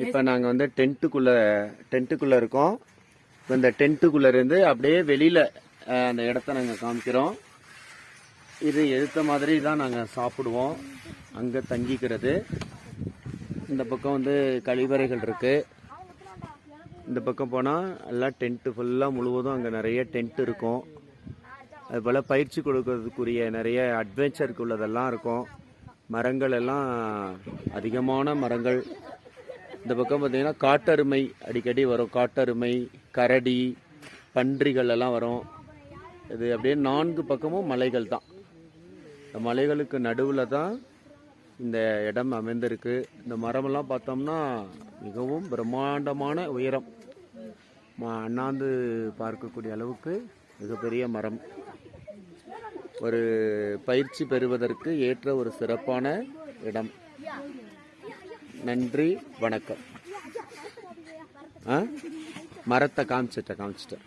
இப்போ நாங்கள் வந்து டென்ட்டுக்குள்ளே டென்ட்டுக்குள்ளே இருக்கோம். இப்போ இந்த டென்ட்டுக்குள்ளேருந்து அப்படியே வெளியில் அந்த இடத்த நாங்கள் காமிக்கிறோம். இது எடுத்த மாதிரி தான் நாங்கள் சாப்பிடுவோம். அங்கே தங்கிக்கிறது. இந்த பக்கம் வந்து கழிவறைகள் இருக்குது இந்த பக்கம் போனால் எல்லாம் டென்ட்டு ஃபுல்லாக முழுவதும் அங்கே நிறைய டென்ட் இருக்கும். அதுபோல் பயிற்சி கொடுக்கறதுக்குரிய நிறைய அட்வென்ச்சருக்கு உள்ளதெல்லாம் இருக்கும். மரங்கள் எல்லாம் அதிகமான மரங்கள். இந்த பக்கம் பார்த்தீங்கன்னா காட்டெருமை அடிக்கடி வரும். காட்டெருமை கரடி பன்றிகள் எல்லாம் வரும். இது அப்படியே நான்கு பக்கமும் மலைகள் தான். இந்த மலைகளுக்கு நடுவில் தான் இந்த இடம் அமைந்திருக்கு. இந்த மரமெல்லாம் பார்த்தோம்னா மிகவும் பிரம்மாண்டமான உயரம். ம- அண்ணாந்து பார்க்கக்கூடிய அளவுக்கு மிகப்பெரிய மரம். ஒரு பயிற்சி பெறுவதற்கு ஏற்ற ஒரு சிறப்பான இடம். நன்றி வணக்கம். ஆ? மரத்தை காமிச்சிட்டேன் காமிச்சிட்டேன்.